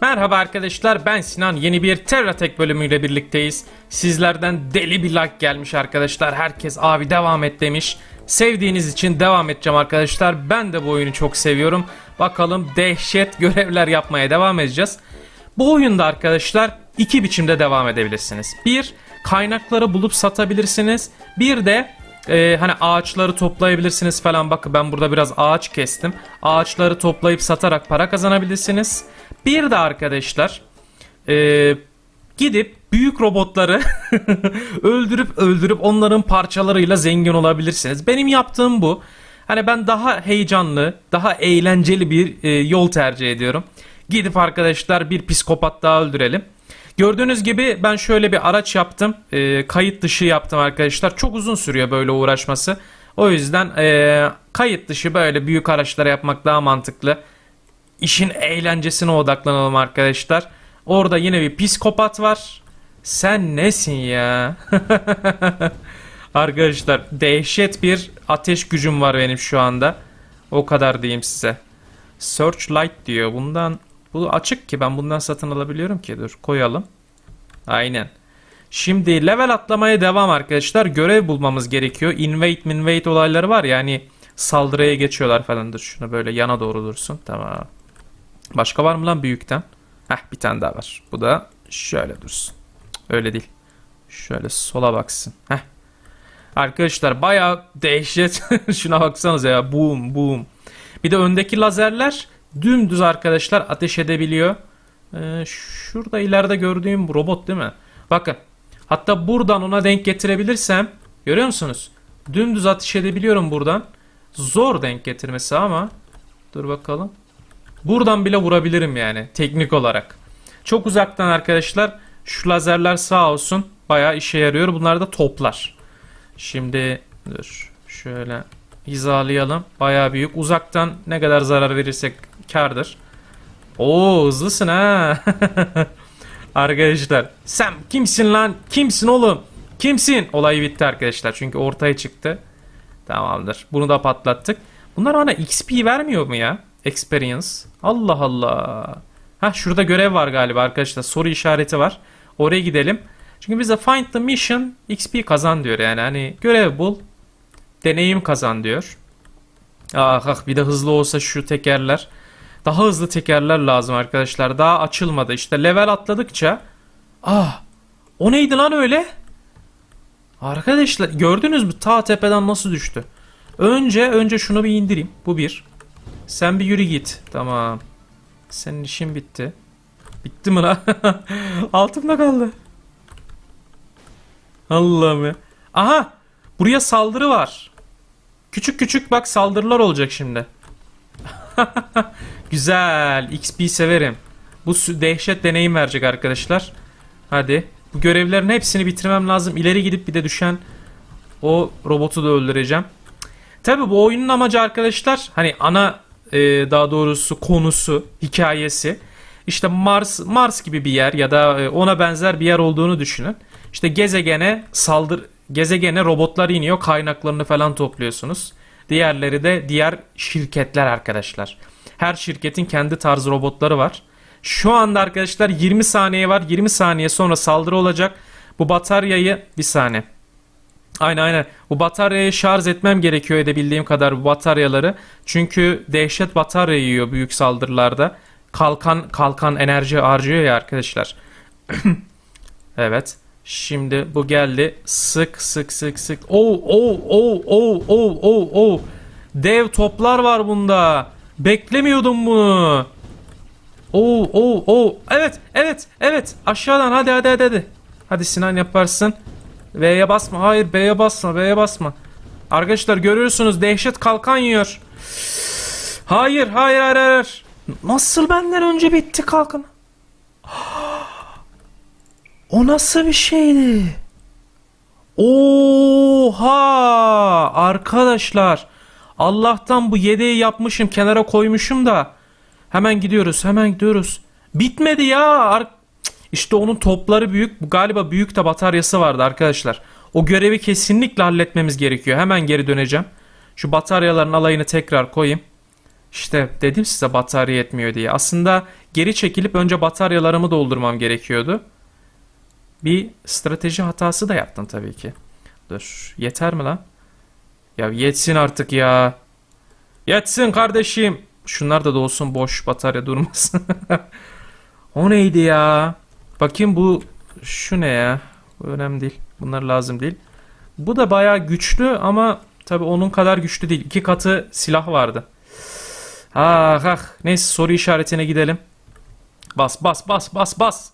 Merhaba arkadaşlar ben Sinan yeni bir Terratek bölümüyle birlikteyiz. Sizlerden deli bir like gelmiş arkadaşlar. Herkes abi devam et demiş. Sevdiğiniz için devam edeceğim arkadaşlar. Ben de bu oyunu çok seviyorum. Bakalım dehşet görevler yapmaya devam edeceğiz. Bu oyunda arkadaşlar iki biçimde devam edebilirsiniz. Bir kaynakları bulup satabilirsiniz. Bir de e, hani ağaçları toplayabilirsiniz falan. Bakın ben burada biraz ağaç kestim. Ağaçları toplayıp satarak para kazanabilirsiniz. Bir de arkadaşlar e, gidip büyük robotları öldürüp öldürüp onların parçalarıyla zengin olabilirsiniz. Benim yaptığım bu. Hani ben daha heyecanlı, daha eğlenceli bir e, yol tercih ediyorum. Gidip arkadaşlar bir psikopat daha öldürelim. Gördüğünüz gibi ben şöyle bir araç yaptım. E, kayıt dışı yaptım arkadaşlar. Çok uzun sürüyor böyle uğraşması. O yüzden e, kayıt dışı böyle büyük araçlara yapmak daha mantıklı. İşin eğlencesine odaklanalım arkadaşlar. Orada yine bir psikopat var. Sen nesin ya? arkadaşlar dehşet bir ateş gücüm var benim şu anda. O kadar diyeyim size. Searchlight diyor. Bundan bu açık ki ben bundan satın alabiliyorum ki. Dur koyalım. Aynen. Şimdi level atlamaya devam arkadaşlar. Görev bulmamız gerekiyor. Invade minvade olayları var ya hani saldırıya geçiyorlar falandır. Şunu böyle yana doğru dursun. Tamam. Başka var mı lan büyükten? Heh bir tane daha var. Bu da şöyle dursun. Öyle değil. Şöyle sola baksın. Heh. Arkadaşlar bayağı dehşet. Şuna baksanıza ya. Boom boom. Bir de öndeki lazerler dümdüz arkadaşlar ateş edebiliyor. Ee, şurada ileride gördüğüm robot değil mi? Bakın. Hatta buradan ona denk getirebilirsem görüyor musunuz? Dümdüz ateş edebiliyorum buradan. Zor denk getirmesi ama dur bakalım. Buradan bile vurabilirim yani teknik olarak. Çok uzaktan arkadaşlar şu lazerler sağ olsun bayağı işe yarıyor. Bunlar da toplar. Şimdi dur şöyle hizalayalım. Bayağı büyük. Uzaktan ne kadar zarar verirsek kardır. Oo hızlısın ha. arkadaşlar sen kimsin lan? Kimsin oğlum? Kimsin? Olay bitti arkadaşlar. Çünkü ortaya çıktı. Tamamdır. Bunu da patlattık. Bunlar bana XP vermiyor mu ya? Experience. Allah Allah. Ha şurada görev var galiba arkadaşlar. Soru işareti var. Oraya gidelim. Çünkü bize find the mission XP kazan diyor yani. Hani görev bul. Deneyim kazan diyor. Ah ah bir de hızlı olsa şu tekerler. Daha hızlı tekerler lazım arkadaşlar. Daha açılmadı. İşte level atladıkça. Ah o neydi lan öyle? Arkadaşlar gördünüz mü ta tepeden nasıl düştü? Önce önce şunu bir indireyim. Bu bir. Sen bir yürü git. Tamam. Senin işin bitti. Bitti mi lan? Altımda kaldı. Allah'ım ya. Aha! Buraya saldırı var. Küçük küçük bak saldırılar olacak şimdi. Güzel. XP severim. Bu dehşet deneyim verecek arkadaşlar. Hadi. Bu görevlerin hepsini bitirmem lazım. İleri gidip bir de düşen o robotu da öldüreceğim. Tabi bu oyunun amacı arkadaşlar hani ana e, daha doğrusu konusu, hikayesi işte Mars Mars gibi bir yer ya da e, ona benzer bir yer olduğunu düşünün. İşte gezegene saldır gezegene robotlar iniyor, kaynaklarını falan topluyorsunuz. Diğerleri de diğer şirketler arkadaşlar. Her şirketin kendi tarz robotları var. Şu anda arkadaşlar 20 saniye var. 20 saniye sonra saldırı olacak. Bu bataryayı bir saniye. Aynen aynen. Bu bataryayı şarj etmem gerekiyor edebildiğim kadar bu bataryaları. Çünkü dehşet batarya yiyor büyük saldırılarda. Kalkan kalkan enerji harcıyor ya arkadaşlar. evet. Şimdi bu geldi. Sık sık sık sık. Oo oo oo oo oo oo oo. Dev toplar var bunda. Beklemiyordum bunu. Oo oo oo. Evet evet evet. Aşağıdan hadi hadi hadi hadi. Hadi Sinan yaparsın. V'ye basma. Hayır B'ye basma. B'ye basma. Arkadaşlar görüyorsunuz dehşet kalkan yiyor. Hayır hayır hayır hayır. Nasıl benden önce bitti kalkan? O nasıl bir şeydi? Oha! Arkadaşlar. Allah'tan bu yedeği yapmışım kenara koymuşum da. Hemen gidiyoruz hemen gidiyoruz. Bitmedi ya. İşte onun topları büyük. Galiba büyük de bataryası vardı arkadaşlar. O görevi kesinlikle halletmemiz gerekiyor. Hemen geri döneceğim. Şu bataryaların alayını tekrar koyayım. İşte dedim size batarya yetmiyor diye. Aslında geri çekilip önce bataryalarımı doldurmam gerekiyordu. Bir strateji hatası da yaptım tabii ki. Dur. Yeter mi lan? Ya yetsin artık ya. Yetsin kardeşim. Şunlar da dolsun boş batarya durmasın. o neydi ya? Bakayım bu şu ne ya? Bu önemli değil. Bunlar lazım değil. Bu da bayağı güçlü ama tabii onun kadar güçlü değil. İki katı silah vardı. Ah ah. Neyse soru işaretine gidelim. Bas bas bas bas bas.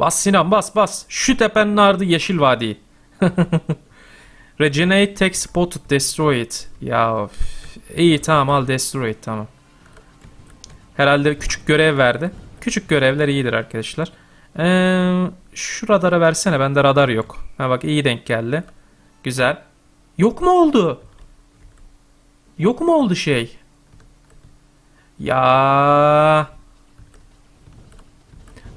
Bas Sinan bas bas. Şu tepenin ardı yeşil vadi. Regenerate tech spotted destroy it. Ya iyi tamam al destroy it tamam. Herhalde küçük görev verdi. Küçük görevler iyidir arkadaşlar. Ee, şu radara versene bende radar yok. Ha bak iyi denk geldi. Güzel. Yok mu oldu? Yok mu oldu şey? Ya.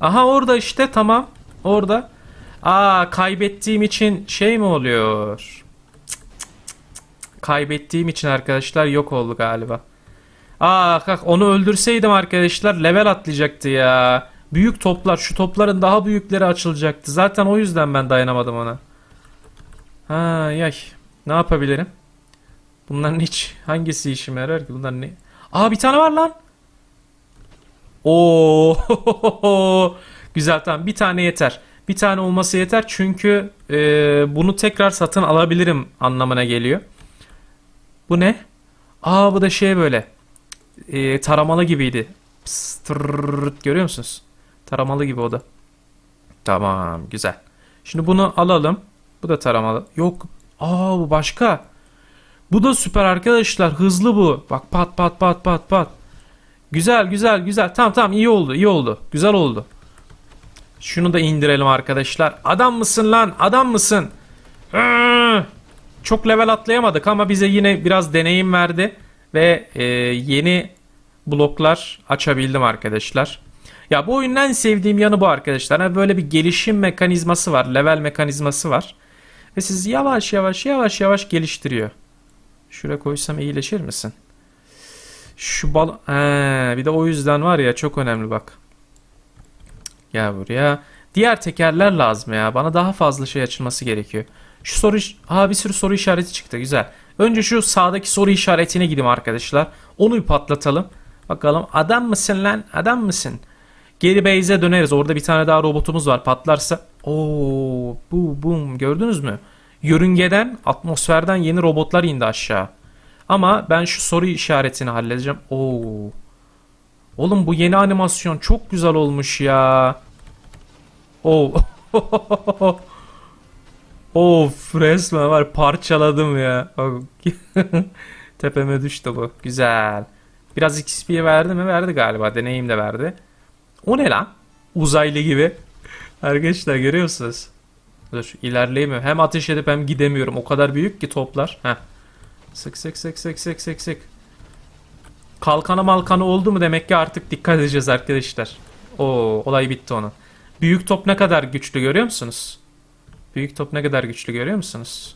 Aha orada işte tamam. Orada. Aa kaybettiğim için şey mi oluyor? Kaybettiğim için arkadaşlar yok oldu galiba. Aa bak onu öldürseydim arkadaşlar level atlayacaktı ya. Büyük toplar şu topların daha büyükleri açılacaktı. Zaten o yüzden ben dayanamadım ona. Ha yay. Ne yapabilirim? Bunların hiç hangisi işime yarar ki? Bunlar ne? Aa bir tane var lan. Oo. Güzel tamam bir tane yeter. Bir tane olması yeter çünkü e, bunu tekrar satın alabilirim anlamına geliyor. Bu ne? Aa bu da şey böyle. E, taramalı gibiydi. Pıs, tırrrrt, görüyor musunuz? Taramalı gibi o. Tamam güzel. Şimdi bunu alalım. Bu da taramalı. Yok. Aa bu başka. Bu da süper arkadaşlar. Hızlı bu. Bak pat pat pat pat pat. Güzel güzel güzel. Tamam tamam iyi oldu iyi oldu. Güzel oldu. Şunu da indirelim arkadaşlar. Adam mısın lan? Adam mısın? Çok level atlayamadık ama bize yine biraz deneyim verdi. Ve e, yeni bloklar açabildim arkadaşlar. Ya bu oyunun en sevdiğim yanı bu arkadaşlar. Yani böyle bir gelişim mekanizması var. Level mekanizması var. Ve sizi yavaş yavaş yavaş yavaş geliştiriyor. Şuraya koysam iyileşir misin? Şu bal... He, bir de o yüzden var ya çok önemli bak. Gel buraya. Diğer tekerler lazım ya. Bana daha fazla şey açılması gerekiyor. Şu soru... Aa bir sürü soru işareti çıktı. Güzel. Önce şu sağdaki soru işaretine gideyim arkadaşlar. Onu bir patlatalım. Bakalım adam mısın lan? Adam mısın? Geri base'e döneriz. Orada bir tane daha robotumuz var. Patlarsa. Oo, bu bum gördünüz mü? Yörüngeden, atmosferden yeni robotlar indi aşağı. Ama ben şu soru işaretini halledeceğim. Oo. Oğlum bu yeni animasyon çok güzel olmuş ya. Oo. of resmen var parçaladım ya. Tepeme düştü bu. Güzel. Biraz XP verdi mi? Verdi galiba. Deneyim de verdi. O ne lan? Uzaylı gibi. Arkadaşlar görüyorsunuz. Dur ilerleyemiyorum. Hem ateş edip hem gidemiyorum. O kadar büyük ki toplar. Heh. Sık sık sık sık sık sık sık. Kalkanı malkanı oldu mu demek ki artık dikkat edeceğiz arkadaşlar. Oo olay bitti onun. Büyük top ne kadar güçlü görüyor musunuz? Büyük top ne kadar güçlü görüyor musunuz?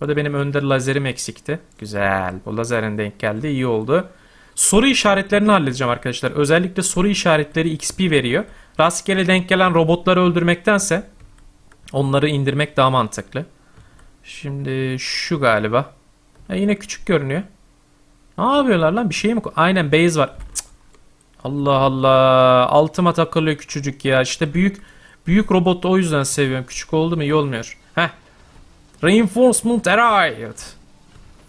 Burada benim önder lazerim eksikti. Güzel. Bu lazerin denk geldi. iyi oldu. Soru işaretlerini halledeceğim arkadaşlar. Özellikle soru işaretleri XP veriyor. Rastgele denk gelen robotları öldürmektense onları indirmek daha mantıklı. Şimdi şu galiba. Ha, yine küçük görünüyor. Ne yapıyorlar lan? Bir şey mi? Aynen base var. Cık. Allah Allah. Altıma takılıyor küçücük ya. İşte büyük büyük robot o yüzden seviyorum. Küçük oldu mu iyi olmuyor. Heh. Reinforcement arrived.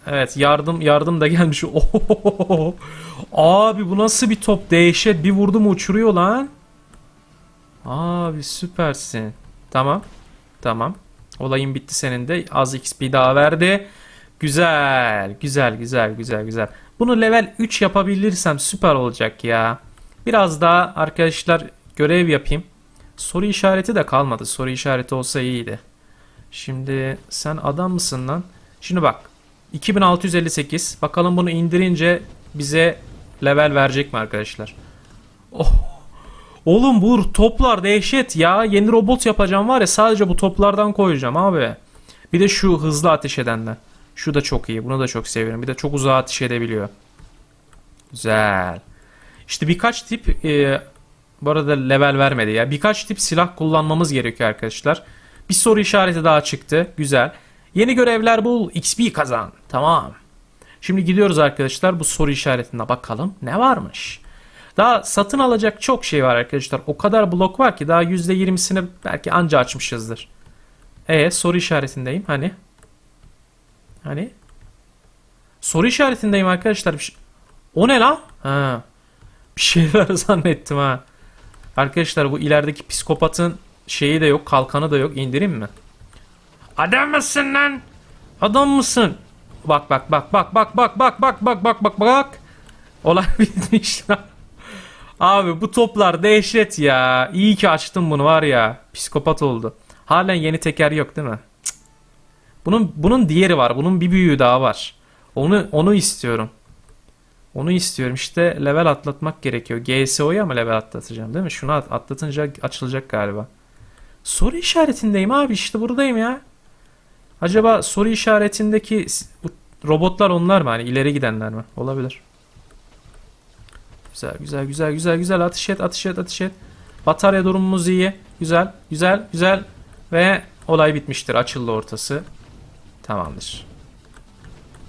Evet yardım yardım da gelmiş. Abi bu nasıl bir top? Dehşet. Bir vurdu mu uçuruyor lan. Abi süpersin. Tamam. Tamam. Olayın bitti senin de. Az XP daha verdi. Güzel. Güzel güzel güzel güzel. Bunu level 3 yapabilirsem süper olacak ya. Biraz daha arkadaşlar görev yapayım. Soru işareti de kalmadı. Soru işareti olsa iyiydi. Şimdi sen adam mısın lan? Şimdi bak. 2658. Bakalım bunu indirince bize level verecek mi arkadaşlar? Oh. Oğlum bu toplar dehşet ya. Yeni robot yapacağım var ya sadece bu toplardan koyacağım abi. Bir de şu hızlı ateş edenler. Şu da çok iyi. Bunu da çok seviyorum. Bir de çok uzağa ateş edebiliyor. Güzel. İşte birkaç tip e, bu arada level vermedi ya. Birkaç tip silah kullanmamız gerekiyor arkadaşlar. Bir soru işareti daha çıktı. Güzel. Yeni görevler bul. XP kazan. Tamam. Şimdi gidiyoruz arkadaşlar bu soru işaretine bakalım ne varmış. Daha satın alacak çok şey var arkadaşlar. O kadar blok var ki daha %20'sini belki anca açmışızdır. E soru işaretindeyim hani. Hani? Soru işaretindeyim arkadaşlar. Bir şey- O ne lan? Ha. Bir şeyler zannettim ha. Arkadaşlar bu ilerideki psikopatın şeyi de yok, kalkanı da yok. İndireyim mi? Adam mısın lan? Adam mısın? Bak bak bak bak bak bak bak bak bak bak bak bak. Olay bitmiş lan. Abi bu toplar dehşet ya. İyi ki açtım bunu var ya. Psikopat oldu. Halen yeni teker yok değil mi? Bunun bunun diğeri var. Bunun bir büyüğü daha var. Onu onu istiyorum. Onu istiyorum. İşte level atlatmak gerekiyor. GSO'ya mı level atlatacağım değil mi? Şunu at- atlatınca açılacak galiba. Soru işaretindeyim abi işte buradayım ya. Acaba soru işaretindeki robotlar onlar mı? Hani ileri gidenler mi? Olabilir. Güzel güzel güzel güzel güzel ateş et ateş et ateş et. Batarya durumumuz iyi. Güzel güzel güzel. Ve olay bitmiştir. Açıldı ortası. Tamamdır.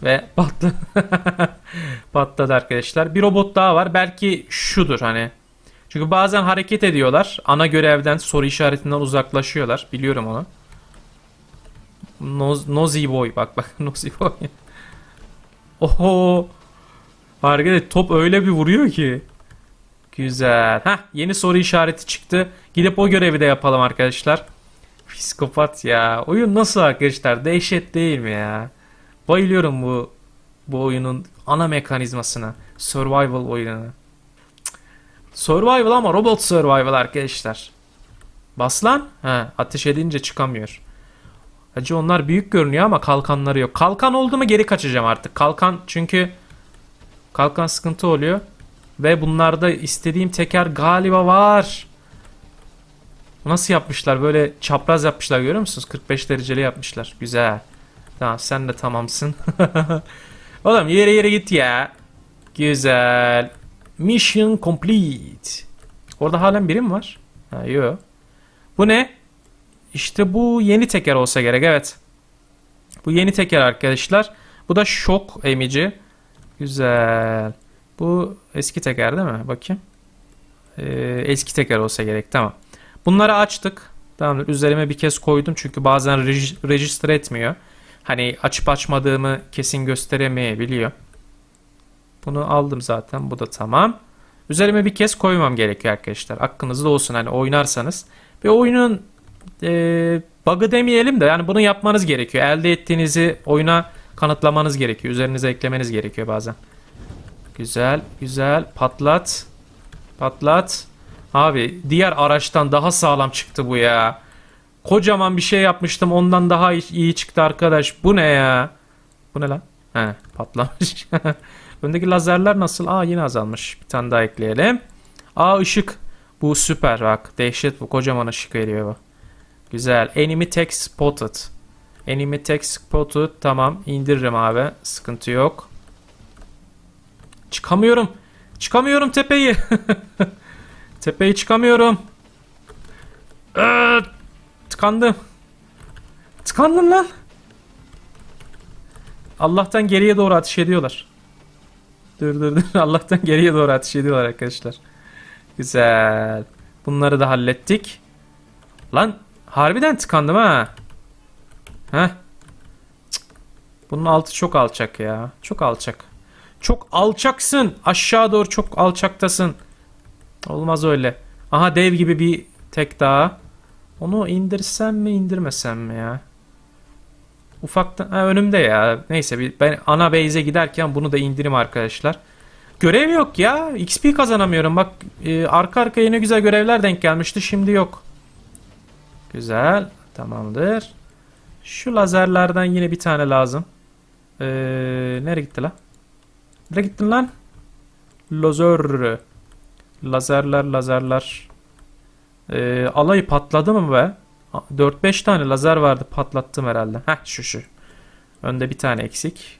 Ve patladı. Patladı arkadaşlar. Bir robot daha var. Belki şudur hani. Çünkü bazen hareket ediyorlar. Ana görevden soru işaretinden uzaklaşıyorlar. Biliyorum onu. Noz, Nosy Boy. Bak bak Nosy Boy. Oho. Arkadaşlar top öyle bir vuruyor ki. Güzel. Heh, yeni soru işareti çıktı. Gidip o görevi de yapalım arkadaşlar. Psikopat ya. Oyun nasıl arkadaşlar? Dehşet değil mi ya? Bayılıyorum bu bu oyunun ana mekanizmasına. Survival oyununa. Survival ama robot survival arkadaşlar. Bas lan. Ha, ateş edince çıkamıyor. Hacı onlar büyük görünüyor ama kalkanları yok. Kalkan oldu mu geri kaçacağım artık. Kalkan çünkü kalkan sıkıntı oluyor. Ve bunlarda istediğim teker galiba var. Nasıl yapmışlar? Böyle çapraz yapmışlar görüyor musunuz? 45 dereceli yapmışlar. Güzel. Tamam sen de tamamsın. Oğlum yere yere git ya. Güzel. Mission complete. Orada halen biri mi var? Ha yok. Bu ne? İşte bu yeni teker olsa gerek evet. Bu yeni teker arkadaşlar. Bu da şok emici. Güzel. Bu eski teker değil mi? Bakayım. Ee, eski teker olsa gerek. Tamam. Bunları açtık. Tamamdır. Üzerime bir kez koydum çünkü bazen reg- register etmiyor. Hani açıp açmadığımı kesin gösteremeyebiliyor. Bunu aldım zaten. Bu da tamam. Üzerime bir kez koymam gerekiyor arkadaşlar. Aklınızda olsun hani oynarsanız. Bir oyunun e, bug'ı demeyelim de yani bunu yapmanız gerekiyor. Elde ettiğinizi oyuna kanıtlamanız gerekiyor. Üzerinize eklemeniz gerekiyor bazen. Güzel, güzel. Patlat. Patlat. Abi diğer araçtan daha sağlam çıktı bu ya. Kocaman bir şey yapmıştım. Ondan daha iyi, çıktı arkadaş. Bu ne ya? Bu ne lan? He, patlamış. Öndeki lazerler nasıl? Aa yine azalmış. Bir tane daha ekleyelim. Aa ışık. Bu süper bak. Dehşet bu. Kocaman ışık veriyor bu. Güzel. Enemy text spotted. Enemy text spotted. Tamam. indiririm abi. Sıkıntı yok. Çıkamıyorum. Çıkamıyorum tepeyi. tepeyi çıkamıyorum. Ee, tıkandım. Tıkandım lan. Allah'tan geriye doğru ateş ediyorlar. Dur dur dur. Allah'tan geriye doğru ateş ediyorlar arkadaşlar. Güzel. Bunları da hallettik. Lan harbiden tıkandım ha. Heh. Bunun altı çok alçak ya. Çok alçak. Çok alçaksın. Aşağı doğru çok alçaktasın. Olmaz öyle. Aha dev gibi bir tek daha. Onu indirsem mi indirmesem mi ya? Ufaktan ha, önümde ya. Neyse ben ana base'e giderken bunu da indirim arkadaşlar. Görev yok ya. XP kazanamıyorum. Bak e, arka arkaya ne güzel görevler denk gelmişti. Şimdi yok. Güzel. Tamamdır. Şu lazerlerden yine bir tane lazım. Ee, nereye gitti lan? Nereye gittin lan? Lazer. Lazerler lazerler. Ee, alayı patladı mı be? 4-5 tane lazer vardı patlattım herhalde. Heh şu şu. Önde bir tane eksik.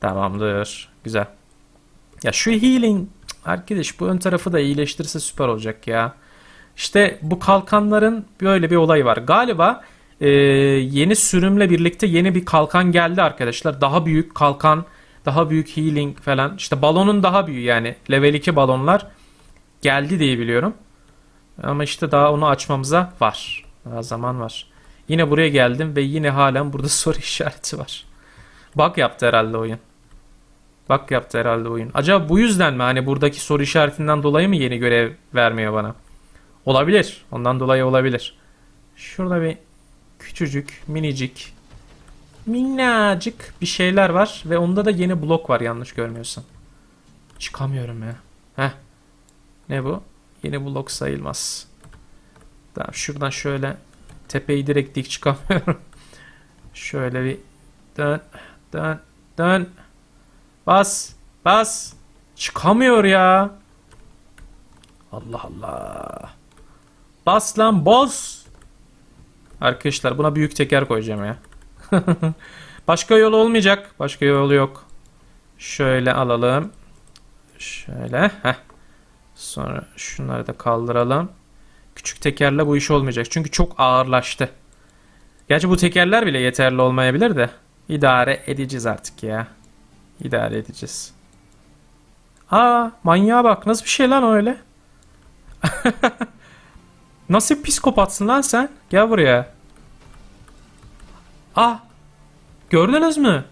Tamamdır. Güzel. Ya şu healing arkadaş bu ön tarafı da iyileştirirse süper olacak ya. İşte bu kalkanların böyle bir olayı var. Galiba e, yeni sürümle birlikte yeni bir kalkan geldi arkadaşlar. Daha büyük kalkan, daha büyük healing falan. İşte balonun daha büyüğü yani. Level 2 balonlar geldi diye biliyorum. Ama işte daha onu açmamıza var. Daha zaman var. Yine buraya geldim ve yine halen burada soru işareti var. Bug yaptı herhalde oyun. Bug yaptı herhalde oyun. Acaba bu yüzden mi? Hani buradaki soru işaretinden dolayı mı yeni görev vermiyor bana? Olabilir. Ondan dolayı olabilir. Şurada bir küçücük, minicik, minnacık bir şeyler var ve onda da yeni blok var yanlış görmüyorsam. Çıkamıyorum ya. Heh. Ne bu? Yeni blok sayılmaz. Tamam şuradan şöyle tepeyi direkt dik çıkamıyorum. şöyle bir dön, dön, dön. Bas, bas. Çıkamıyor ya. Allah Allah. Bas lan boz. Arkadaşlar buna büyük teker koyacağım ya. Başka yol olmayacak. Başka yolu yok. Şöyle alalım. Şöyle. Heh. Sonra şunları da kaldıralım. Küçük tekerle bu iş olmayacak. Çünkü çok ağırlaştı. Gerçi bu tekerler bile yeterli olmayabilir de. İdare edeceğiz artık ya. İdare edeceğiz. Aa manyağa bak. Nasıl bir şey lan öyle? Nasıl psikopatsın lan sen? Gel buraya. Ah! Gördünüz mü?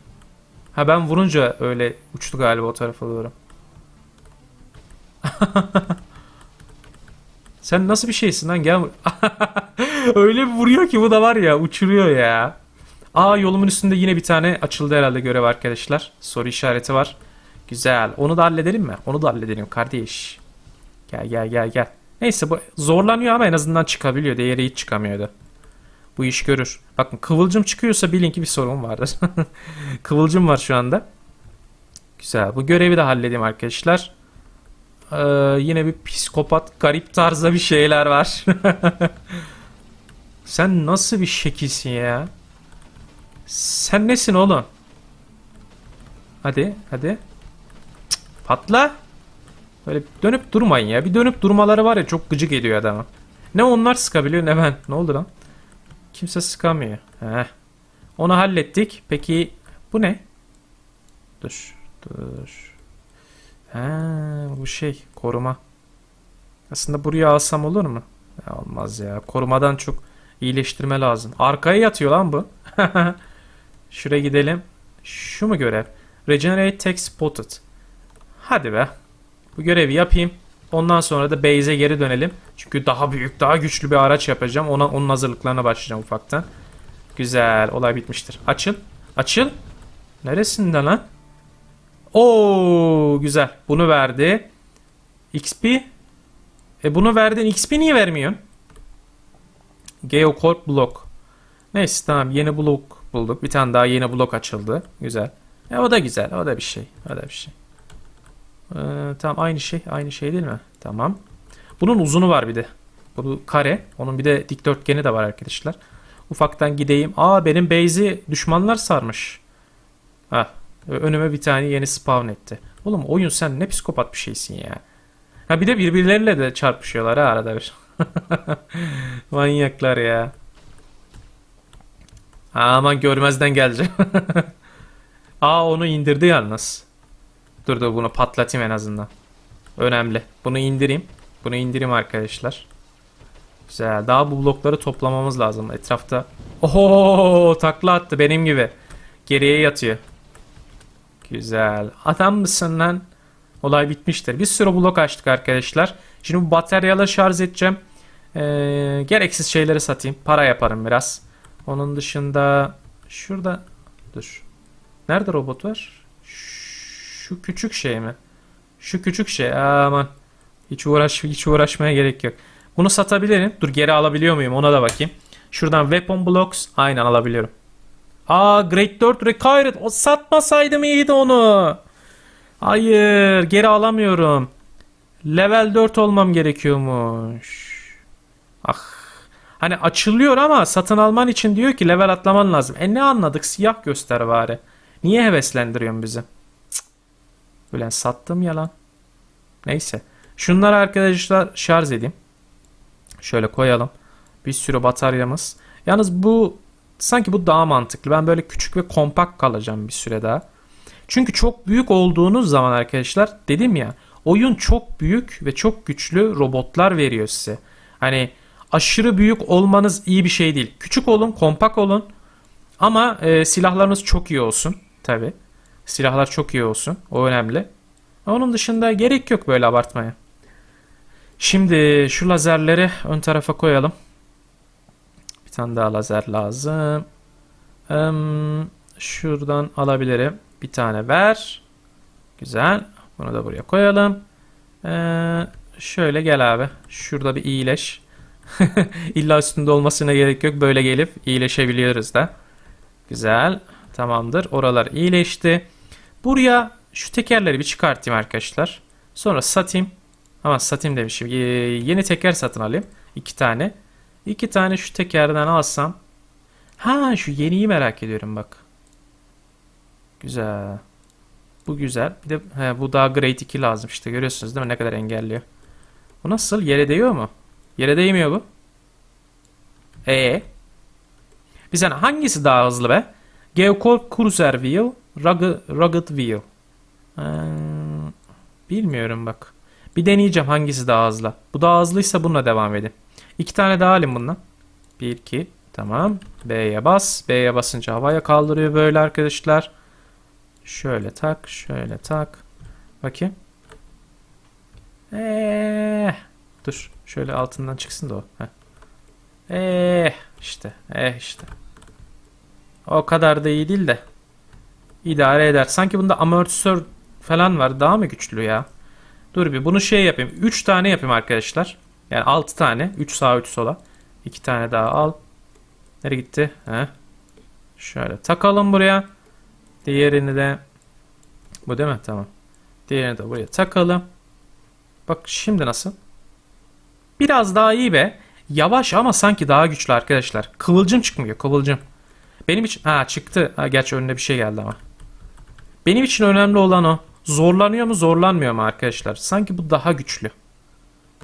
Ha ben vurunca öyle uçtu galiba o tarafa doğru. Sen nasıl bir şeysin lan? Gel. öyle bir vuruyor ki bu da var ya uçuruyor ya. Aa yolumun üstünde yine bir tane açıldı herhalde görev arkadaşlar. Soru işareti var. Güzel. Onu da halledelim mi? Onu da halledelim kardeş. Gel gel gel gel. Neyse bu zorlanıyor ama en azından çıkabiliyor. Diğeri hiç çıkamıyordu. Bu iş görür. Bakın kıvılcım çıkıyorsa bilin ki bir sorun vardır. kıvılcım var şu anda. Güzel. Bu görevi de halledeyim arkadaşlar. Ee, yine bir psikopat garip tarzda bir şeyler var. Sen nasıl bir şekilsin ya? Sen nesin oğlum? Hadi hadi. Cık, patla. Böyle dönüp durmayın ya. Bir dönüp durmaları var ya çok gıcık ediyor adamı. Ne onlar sıkabiliyor ne ben. Ne oldu lan? Kimse sıkamıyor. Heh. Onu hallettik. Peki bu ne? Dur. Dur. Ha, bu şey koruma. Aslında buraya alsam olur mu? Ya olmaz ya. Korumadan çok iyileştirme lazım. Arkaya yatıyor lan bu. Şuraya gidelim. Şu mu görev? Regenerate Tech Spotted. Hadi be. Bu görevi yapayım. Ondan sonra da base'e geri dönelim. Çünkü daha büyük, daha güçlü bir araç yapacağım. Ona onun hazırlıklarına başlayacağım ufaktan. Güzel. Olay bitmiştir. Açıl. Açıl. Neresinde lan? Oo güzel. Bunu verdi. XP. E bunu verdin. XP niye vermiyorsun? Geocorp blok. Neyse tamam yeni blok bulduk. Bir tane daha yeni blok açıldı. Güzel. E o da güzel. O da bir şey. O da bir şey. Ee, tamam aynı şey. Aynı şey değil mi? Tamam. Bunun uzunu var bir de. Bu kare. Onun bir de dikdörtgeni de var arkadaşlar. Ufaktan gideyim. Aa benim base'i düşmanlar sarmış. Ha. Önüme bir tane yeni spawn etti. Oğlum oyun sen ne psikopat bir şeysin ya. Ha bir de birbirleriyle de çarpışıyorlar ha arada bir. Manyaklar ya. Aman görmezden geleceğim. Aa onu indirdi yalnız. Dur dur bunu patlatayım en azından. Önemli. Bunu indireyim. Bunu indireyim arkadaşlar. Güzel. Daha bu blokları toplamamız lazım. Etrafta. Oho takla attı benim gibi. Geriye yatıyor. Güzel. Adam mısın lan? Olay bitmiştir. Bir sürü blok açtık arkadaşlar. Şimdi bu bataryaları şarj edeceğim. Ee, gereksiz şeyleri satayım. Para yaparım biraz. Onun dışında şurada dur. Nerede robot var? Şu küçük şey mi? Şu küçük şey. Aman. Hiç uğraş hiç uğraşmaya gerek yok. Bunu satabilirim. Dur geri alabiliyor muyum? Ona da bakayım. Şuradan weapon blocks aynen alabiliyorum. Aa Great 4 Required. O satmasaydım iyiydi onu. Hayır geri alamıyorum. Level 4 olmam gerekiyormuş. Ah. Hani açılıyor ama satın alman için diyor ki level atlaman lazım. E ne anladık? Siyah göster bari. Niye heveslendiriyorsun bizi? Cık. Ulan sattım ya lan. Neyse. Şunları arkadaşlar şarj edeyim. Şöyle koyalım. Bir sürü bataryamız. Yalnız bu sanki bu daha mantıklı. Ben böyle küçük ve kompakt kalacağım bir süre daha. Çünkü çok büyük olduğunuz zaman arkadaşlar dedim ya oyun çok büyük ve çok güçlü robotlar veriyor size. Hani aşırı büyük olmanız iyi bir şey değil. Küçük olun, kompakt olun ama e, silahlarınız çok iyi olsun tabi. Silahlar çok iyi olsun. O önemli. Onun dışında gerek yok böyle abartmaya. Şimdi şu lazerleri ön tarafa koyalım. Tane daha lazer lazım. Em, şuradan alabilirim. Bir tane ver. Güzel. Bunu da buraya koyalım. Ee, şöyle gel abi. Şurada bir iyileş. İlla üstünde olmasına gerek yok. Böyle gelip iyileşebiliyoruz da. Güzel. Tamamdır. Oralar iyileşti. Buraya şu tekerleri bir çıkartayım arkadaşlar. Sonra satayım. Ama satayım demişim. Ee, yeni teker satın alayım. İki tane. İki tane şu tekerden alsam. Ha şu yeniyi merak ediyorum bak. Güzel. Bu güzel. Bir de he, bu daha grade 2 lazım işte görüyorsunuz değil mi ne kadar engelliyor. Bu nasıl? Yere değiyor mu? Yere değmiyor bu. E. Bir saniye hangisi daha hızlı be? Geocore Cruiser Wheel, Rugged, Rugged Wheel. Ee, bilmiyorum bak. Bir deneyeceğim hangisi daha hızlı. Bu daha hızlıysa bununla devam edin. İki tane daha alayım bundan. Bir, iki. Tamam. B'ye bas. B'ye basınca havaya kaldırıyor böyle arkadaşlar. Şöyle tak. Şöyle tak. Bakayım. Eee. Dur. Şöyle altından çıksın da o. Heh. Eh işte. Eh işte. O kadar da iyi değil de. İdare eder. Sanki bunda amortisör falan var. Daha mı güçlü ya? Dur bir bunu şey yapayım. 3 tane yapayım arkadaşlar. Yani 6 tane. 3 sağa 3 sola. 2 tane daha al. Nereye gitti? Heh. Şöyle takalım buraya. Diğerini de bu değil mi? Tamam. Diğerini de buraya takalım. Bak şimdi nasıl? Biraz daha iyi be. Yavaş ama sanki daha güçlü arkadaşlar. Kıvılcım çıkmıyor. Kıvılcım. Benim için... Ha çıktı. Ha, gerçi önüne bir şey geldi ama. Benim için önemli olan o. Zorlanıyor mu zorlanmıyor mu arkadaşlar? Sanki bu daha güçlü.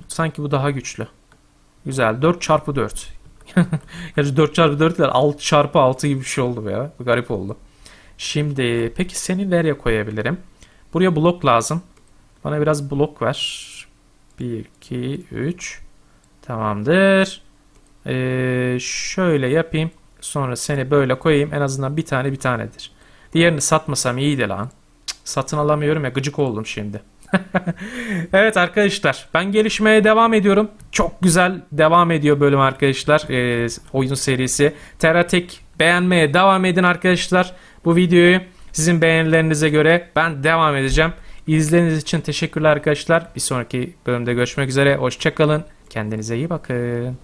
Sanki bu daha güçlü. Güzel. 4 çarpı 4. Gerçi 4 çarpı 4 değil 6 çarpı 6 gibi bir şey oldu ya. Bu garip oldu. Şimdi peki seni nereye koyabilirim? Buraya blok lazım. Bana biraz blok ver. 1, 2, 3. Tamamdır. Ee, şöyle yapayım. Sonra seni böyle koyayım. En azından bir tane bir tanedir. Diğerini satmasam iyiydi lan. Cık, satın alamıyorum ya gıcık oldum şimdi. evet arkadaşlar ben gelişmeye devam ediyorum. Çok güzel devam ediyor bölüm arkadaşlar e, oyun serisi. Teratek beğenmeye devam edin arkadaşlar. Bu videoyu sizin beğenilerinize göre ben devam edeceğim. İzlediğiniz için teşekkürler arkadaşlar. Bir sonraki bölümde görüşmek üzere. Hoşçakalın. Kendinize iyi bakın.